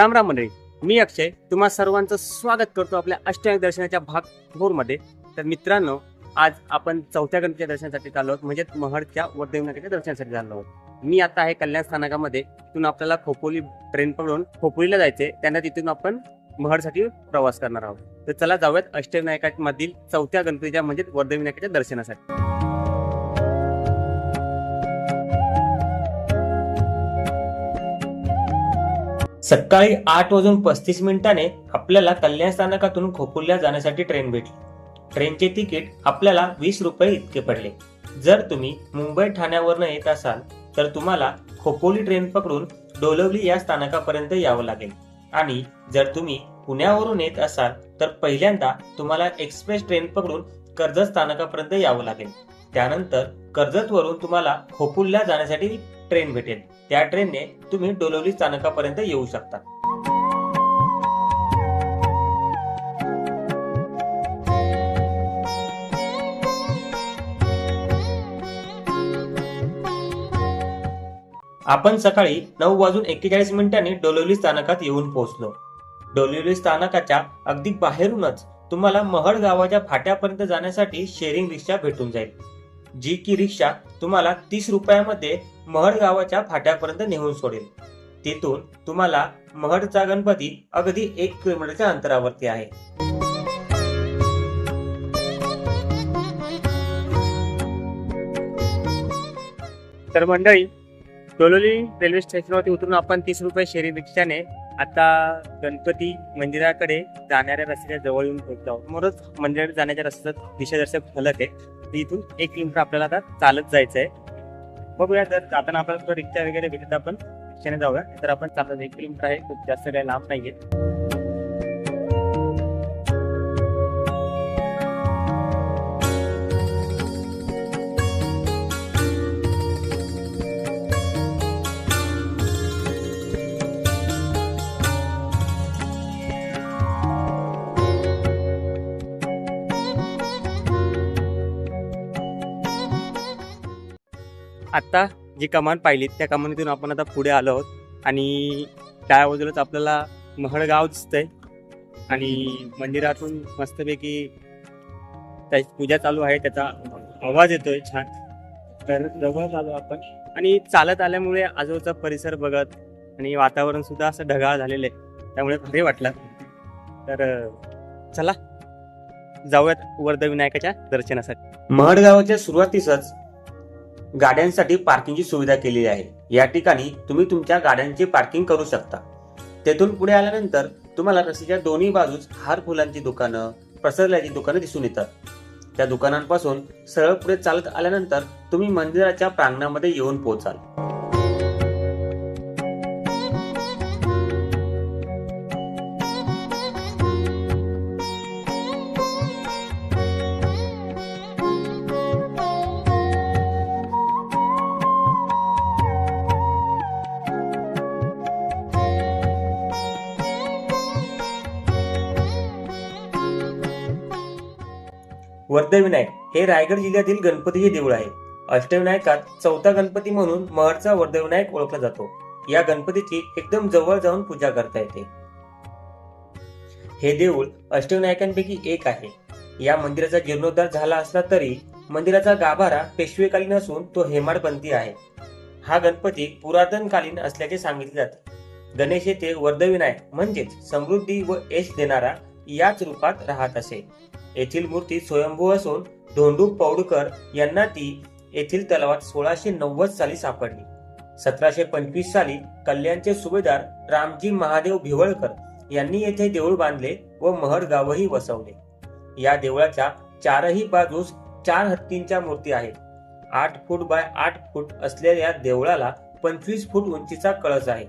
राम राम मंडळी मी अक्षय. तुम्हा सर्वांचं स्वागत करतो आपल्या अष्टांग दर्शनाच्या भाग फोरमध्ये. तर मित्रांनो आज आपण चौथ्या गणपतीच्या दर्शनासाठी चाललो आहोत. म्हणजे महडच्या वरदेवनाथाच्या दर्शनासाठी चाललो आहोत. मी आता आहे कल्याण स्थानकामध्ये. तिथून आपल्याला खोपोली ट्रेन पकडून खोपोलीला जायचे त्यांना तिथून आपण महडसाठी प्रवास करणार आहोत. तर चला जाऊयात अष्टविनायकामधील चौथ्या गणपतीच्या म्हणजे वर्धविनायकाच्या दर्शनासाठी. सकाळी आठ वाजून पस्तीस मिनिटाने आपल्याला कल्याण स्थानकातून खोपुल्या जाण्यासाठी ट्रेन भेटली. ट्रेनचे तिकीट आपल्याला वीस रुपये इतके पडले. जर तुम्ही मुंबई ठाण्यावरनं येत असाल तर तुम्हाला खोपोली ट्रेन पकडून डोलवली या स्थानकापर्यंत यावं लागेल. आणि जर तुम्ही पुण्यावरून येत असाल तर पहिल्यांदा तुम्हाला एक्सप्रेस ट्रेन पकडून कर्जत स्थानकापर्यंत यावं लागेल. त्यानंतर कर्जतवरून तुम्हाला खोपुलला जाण्यासाठी ट्रेन भेटेल त्या ट्रेनने तुम्ही डोलवली स्थानकापर्यंत येऊ शकता. आपण सकाळी नऊ वाजून एक्केचाळीस मिनिटांनी डोलवली स्थानकात येऊन पोहोचलो. डोलवली स्थानकाच्या अगदी बाहेरूनच तुम्हाला महड गावाच्या फाट्यापर्यंत जाण्यासाठी शेअरिंग रिक्षा भेटून जाईल. जी की रिक्षा तुम्हाला तीस रुपयामध्ये महड गावाच्या फाट्यापर्यंत नेऊन सोडेल. तिथून तुम्हाला महडचा गणपती अगदी एक किलोमीटरच्या अंतरावरती आहे. तर मंडळी डोलोली रेल्वे स्टेशनवरती उतरून आपण तीस रुपये शेरी रिक्षाने आता गणपती मंदिराकडे जाणाऱ्या रस्त्याच्या जवळ येऊन पोहोचलो समोरच मंदिराकडे जाण्याच्या रस्त्यात दिशादर्शक फलक आहे. इथून एक किलोमीटर आपल्याला आता चालत जायचं आहे बघूया जर जाताना आपल्याला रिक्षा वगैरे भेटत आपण रिक्षाने जाऊया. तर आपण चालत एक किलोमीटर आहे खूप जास्त काही लांब नाहीये. आता जी कमान पाहिली त्या कमानीतून आपण आता पुढे आलो आहोत. आणि त्या बाजूलाच आपल्याला महडगाव दिसतंय. आणि मंदिरातून मस्तपैकी त्याची पूजा चालू आहे त्याचा आवाज येतोय छान. तर जवळच आलो आपण. आणि चालत आल्यामुळे आजूबाजूचा परिसर बघत आणि वातावरण सुद्धा असं ढगाळ झालेलं आहे. त्यामुळे भारी वाटलं. तर चला. जाऊयात वर्धविनायकाच्या दर्शनासाठी. महडगावाच्या सुरुवातीसच गाड्यांसाठी पार्किंगची सुविधा केलेली आहे. या ठिकाणी तुम्ही तुमच्या गाड्यांची पार्किंग करू शकता. तेथून पुढे आल्यानंतर तुम्हाला रस्त्याच्या दोन्ही बाजूस हार फुलांची दुकानं प्रसरल्याची दुकानं दिसून येतात. त्या दुकानांपासून सरळ पुढे चालत आल्यानंतर तुम्ही मंदिराच्या प्रांगणामध्ये येऊन पोहोचाल. वर्धविनायक हे रायगड जिल्ह्यातील गणपतीचे देऊळ आहे. अष्टविनायकात चौथा गणपती म्हणून महरचा वर्धविनायक ओळखला जातो. या गणपतीची एकदम जवळ जाऊन पूजा करता येते. हे देऊळ अष्टविनायकांपैकी एक आहे. या मंदिराचा जीर्णोद्धार झाला असला तरी मंदिराचा गाभारा पेशवेकालीन असून तो हेमाडपंथी आहे. हा गणपती पुरातनकालीन असल्याचे सांगितले जाते. गणेश येथे वर्धविनायक म्हणजेच समृद्धी व यश देणारा याच रूपात राहत असे. येथील मूर्ती स्वयंभू असून धोंडू पौडकर यांना ती येथील तलावात सोळाशे नव्वद साली सापडली. सतराशे पंचवीस साली कल्याणचे सुभेदार रामजी महादेव भिवळकर यांनी येथे देऊळ बांधले व महड गावही वसवले. या देवळाच्या चारही बाजूस चार हत्तींच्या मूर्ती आहेत. आठ फूट बाय आठ फूट असलेल्या देवळाला पंचवीस फूट उंचीचा कळस आहे.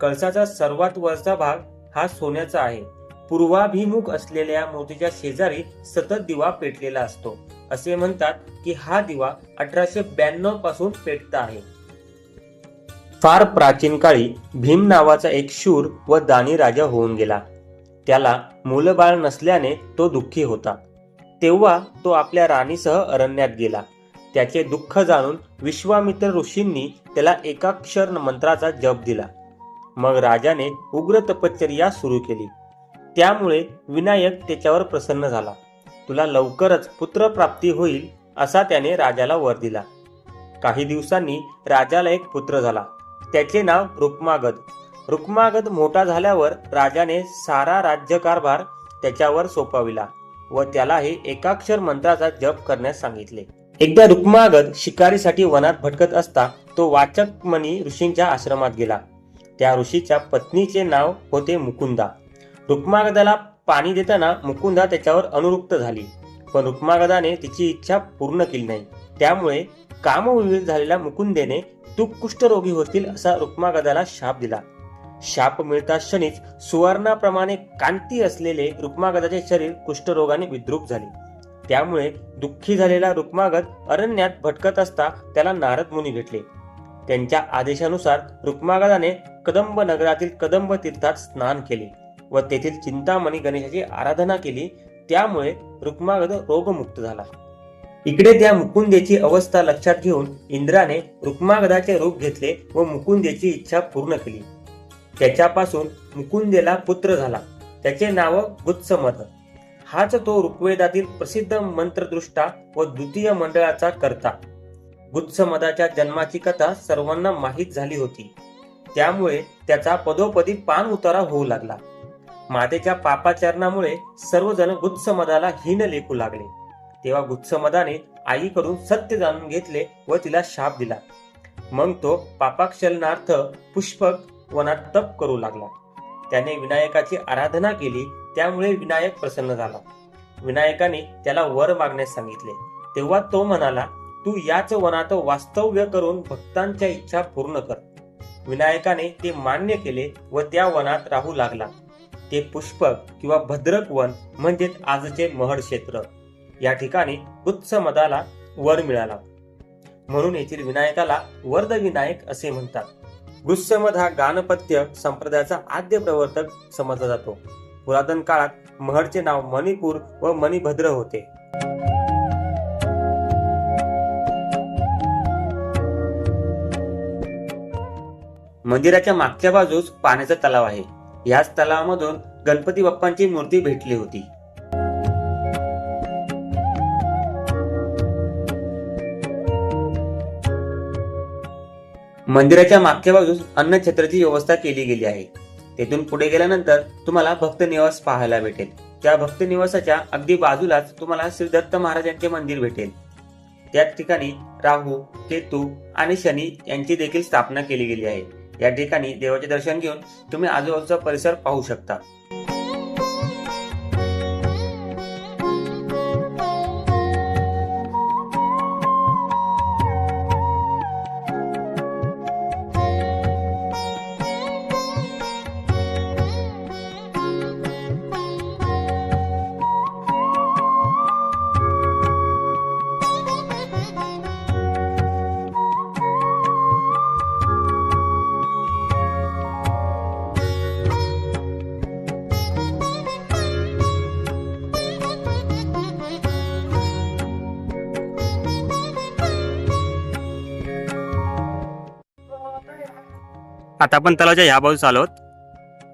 कळसाचा सर्वात वरचा भाग हा सोन्याचा आहे. पूर्वाभिमुख असलेल्या मूर्तीच्या शेजारी सतत दिवा पेटलेला असतो. असे म्हणतात की हा दिवा अठराशे ब्याण्णवपासून पेटता आहे. फार प्राचीन काळी भीम नावाचा एक शूर व दानी राजा होऊन गेला. त्याला मुलबाळ नसल्याने तो दुःखी होता. तेव्हा तो आपल्या राणीसह अरण्यात गेला. त्याचे दुःख जाणून विश्वामित्र ऋषींनी त्याला एकाक्षर मंत्राचा जप दिला. मग राजाने उग्र तपश्चर्या सुरू केली. त्यामुळे विनायक त्याच्यावर प्रसन्न झाला. तुला लवकरच पुत्रप्राप्ती होईल असा त्याने राजाला वर दिला. काही दिवसांनी राजाला एक पुत्र झाला. त्याचे नाव रुक्मागद. रुक्मागद मोठा झाल्यावर राजाने सारा राज्यकारभार त्याच्यावर सोपविला व त्यालाही एकाक्षर मंत्राचा जप करण्यास सांगितले. एकदा रुक्मागद शिकारीसाठी वनात भटकत असता तो वाचक मनी ऋषींच्या आश्रमात गेला. त्या ऋषीच्या पत्नीचे नाव होते मुकुंदा. रुक्मागदाला पाणी देताना मुकुंदा त्याच्यावर अनुरुक्त झाली. पण रुक्मागदाने तिची इच्छा पूर्ण केली नाही. त्यामुळे कामविहीन झालेल्या मुकुंदेने तू कुष्ठरोगी होतील असा रुक्मागदाला शाप दिला. शाप मिळता क्षणीच सुवर्णाप्रमाणे कांती असलेले रुक्मागदाचे शरीर कुष्ठरोगाने विद्रूप झाले. त्यामुळे दुःखी झालेला रुक्मागद अरण्यात भटकत असता त्याला नारद मुनी भेटले. त्यांच्या आदेशानुसार रुक्मागदाने कदंब नगरातील कदंब तीर्थात स्नान केले. व तेथील चिंतामणी गणेशाची आराधना केली. त्यामुळे रुक्मागद रोगमुक्त झाला. इकडे त्या मुकुंदेची अवस्था लक्षात घेऊन इंद्राने रुक्मागदाचे रूप घेतले व मुकुंदेची इच्छा पूर्ण केली. त्याच्यापासून मुकुंदेला पुत्र झाला. त्याचे नाव गुत्समध हाच तो ऋग्वेदातील प्रसिद्ध मंत्रदृष्टा व द्वितीय मंडळाचा करता. गुत्समदाच्या जन्माची कथा सर्वांना माहीत झाली होती. त्यामुळे त्याचा पदोपदी पान उतारा होऊ लागला. मातेच्या पापाचरणामुळे सर्वजण गुत्समदाला हीन लेखू लागले. तेव्हा गुत्समदाने आईकडून सत्य जाणून घेतले व तिला शाप दिला. मग तो पापाक्षलनार्थ पुष्पक वनात तप करू लागला. त्याने विनायकाची आराधना केली त्यामुळे विनायक प्रसन्न झाला. विनायकाने त्याला वर मागण्यास सांगितले. तेव्हा तो म्हणाला तू याच वनात वास्तव्य करून भक्तांच्या इच्छा पूर्ण कर. विनायकाने ते मान्य केले व त्या वनात राहू लागला. ते पुष्पक किंवा भद्रक वन म्हणजेच आजचे महड क्षेत्र. या ठिकाणी उच्च मदाला वर मिळाला. म्हणून येथील विनायकाला वर्द विनायक असे म्हणतात. गुस्समध हा गानपत्य संप्रदायाचा आद्य प्रवर्तक समजला जातो. पुरातन काळात महडचे नाव मणिपूर व मणिभद्र होते. मंदिराच्या मागच्या बाजूस पाण्याचा तलाव आहे. याच तलावामधून गणपती बाप्पांची मूर्ती भेटली होती. मंदिराच्या मागच्या बाजूस अन्नछत्राची व्यवस्था केली गेली आहे. तेथून पुढे गेल्यानंतर तुम्हाला भक्त निवास पाहायला भेटेल. त्या भक्त निवासाच्या अगदी बाजूलाच तुम्हाला श्री दत्त महाराजांचे मंदिर भेटेल. त्याच ठिकाणी राहू केतू आणि शनी यांची देखील स्थापना केली गेली आहे. या ठिकाणी देवाचे दर्शन घेऊन तुम्ही आजूबाजूचा परिसर पाहू शकता. आता आपण तलावाच्या ह्या बाजूस आलोत.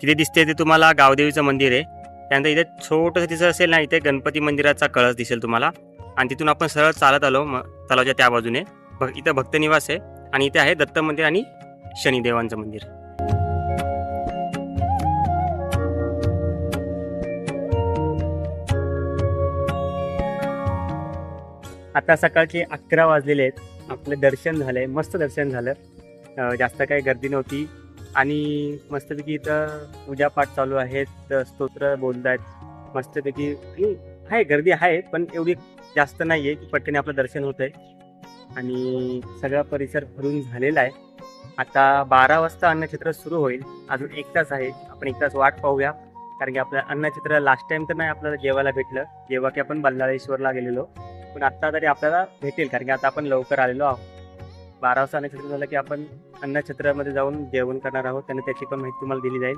तिथे दिसते ते तुम्हाला गावदेवीचं मंदिर आहे. त्यानंतर इथे छोटंसं तिचं असेल ना इथे गणपती मंदिराचा कळस दिसेल तुम्हाला. आणि तिथून आपण सरळ चालत आलो म- तलावाच्या त्या बाजूने. भ- इथं भक्तनिवास आहे. आणि इथे आहे दत्त मंदिर आणि शनिदेवांचं मंदिर. आता सकाळचे अकरा वाजलेले आहेत. आपलं दर्शन झालंय. मस्त दर्शन झालं. जास्त काही गर्दी नव्हती. आणि मस्तपैकी इथं पूजापाठ चालू आहेत स्तोत्र बोलत आहेत मस्तपैकी आहे गर्दी आहे पण एवढी जास्त नाही आहे की पटकन आपलं दर्शन होत आहे आणि सगळा परिसर भरून झालेला आहे. आता बारा वाजता अन्नचित्र सुरू होईल. अजून एक तास आहे. आपण एक तास वाट पाहूया. कारण की आपलं अन्नचित्र लास्ट टाइम तर नाही आपल्याला जेवायला भेटलं. जेव्हा की आपण बल्लाळेश्वरला गेलेलो. पण आत्ता तरी आपल्याला भेटेल. कारण की आता आपण लवकर आलेलो आहोत. बारा वाजता अन्नचित्र झालं की आपण अन्नछत्रामध्ये जाऊन जेवण करणार आहोत. त्यांना त्याची पण माहिती तुम्हाला दिली जाईल.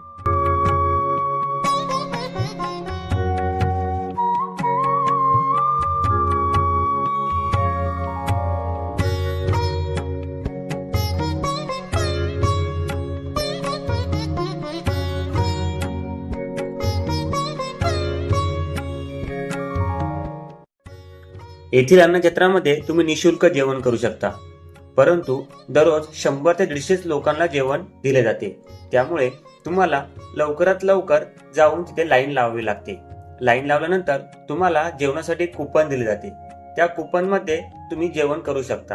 येथील अन्नछत्रामध्ये तुम्ही निशुल्क जेवण करू शकता. परंतु दररोज शंभर ते दीडशेच लोकांना जेवण दिले जाते. त्यामुळे तुम्हाला लवकरात लवकर जाऊन तिथे लाईन लावावी लागते. लाईन लावल्यानंतर तुम्हाला जेवणासाठी कुपन दिले जाते. त्या कुपनमध्ये तुम्ही जेवण करू शकता.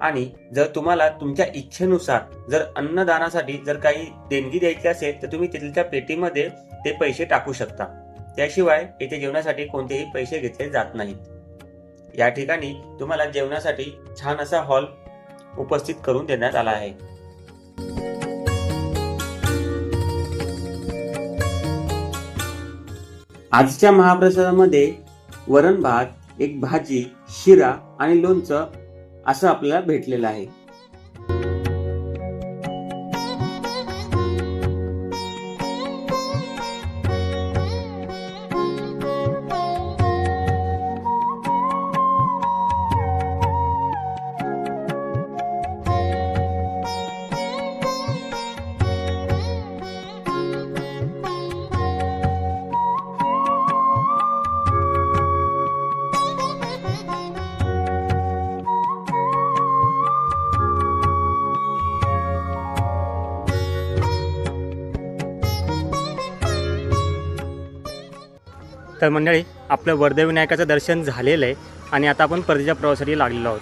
आणि जर तुम्हाला तुमच्या इच्छेनुसार जर अन्नदानासाठी जर काही देणगी द्यायची असेल तर तुम्ही तिथल्या पेटीमध्ये ते पैसे टाकू शकता. त्याशिवाय येथे जेवणासाठी कोणतेही पैसे घेतले जात नाहीत. या ठिकाणी तुम्हाला जेवणासाठी छान असा हॉल उपस्थित करून देण्यात आला आहे. आजच्या महाप्रसादामध्ये वरण भात एक भाजी शिरा आणि लोणचं असं आपल्याला भेटलेलं आहे. तर मंडळी आपलं वर्धविनायकाचं दर्शन झालेलं आहे आणि आता आपण परतीच्या प्रवासासाठी लागलेलो आहोत.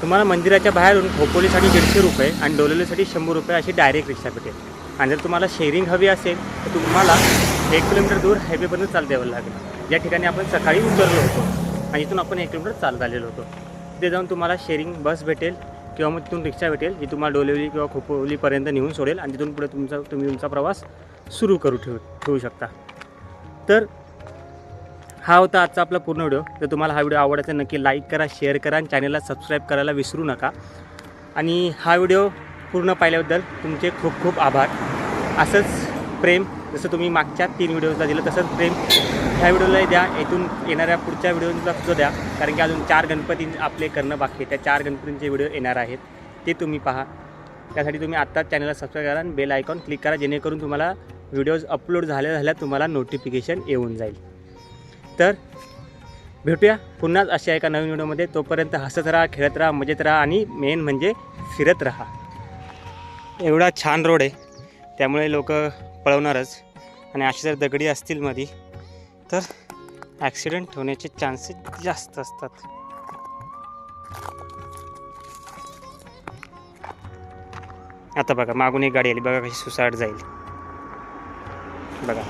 तुम्हाला मंदिराच्या बाहेरून खोपोलीसाठी दीडशे रुपये आणि डोलेलीसाठी शंभर रुपये अशी डायरेक्ट रिक्षा भेटेल. आणि जर तुम्हाला शेअरिंग हवी असेल तर तुम्हाला एक किलोमीटर दूर हायवेपर्यंत चालत यावं लागेल. या ठिकाणी आपण सकाळी उतरलो होतो आणि इथून आपण एक किलोमीटर चालत आलेलो होतो. तिथे जाऊन तुम्हाला शेअरिंग बस भेटेल किंवा मग तिथून रिक्षा भेटेल जी तुम्हाला डोलेवली किंवा खोपोलीपर्यंत नेऊन सोडेल आणि तिथून पुढे तुमचा तुम्ही तुमचा प्रवास सुरू करू ठेवू ठेवू शकता. तर हा होता आजचा आपला पूर्ण व्हिडिओ. जर तुम्हाला हा व्हिडिओ आवडायचा नक्की लाईक करा शेअर करा आणि चॅनलला सबस्क्राईब करायला विसरू नका. आणि हा व्हिडिओ पूर्ण पाहिल्याबद्दल तुमचे खूप खूप आभार. असंच प्रेम जसं तुम्ही मागच्या तीन व्हिडिओजला दिलं तसंच प्रेम ह्या व्हिडिओला द्या. येथून येणाऱ्या पुढच्या व्हिडिओला सुद्धा द्या. कारण की अजून चार गणपती आपले करणं बाकी आहे. त्या चार गणपतींचे व्हिडिओ येणार आहेत. ते तुम्ही पहा. त्यासाठी तुम्ही आत्ताच चॅनलला सबस्क्राईब करा आणि बेल आयकॉन क्लिक करा जेणेकरून तुम्हाला व्हिडिओज अपलोड झाल्या झाल्या तुम्हाला नोटिफिकेशन येऊन जाईल. तर भेटूया पुन्हाच अशा एका नवीन व्हिडिओमध्ये. तोपर्यंत हसत राहा खेळत राहा मजेत राहा आणि मेन म्हणजे फिरत राहा. एवढा छान रोड आहे. त्यामुळे लोक पळवणारच. आणि अशी जर दगडी असतील मध्ये तर ॲक्सिडेंट होण्याचे चान्सेस जास्त असतात. आता बघा मागून एक गाडी आली. बघा कशी सुसाट जाईल. बघा.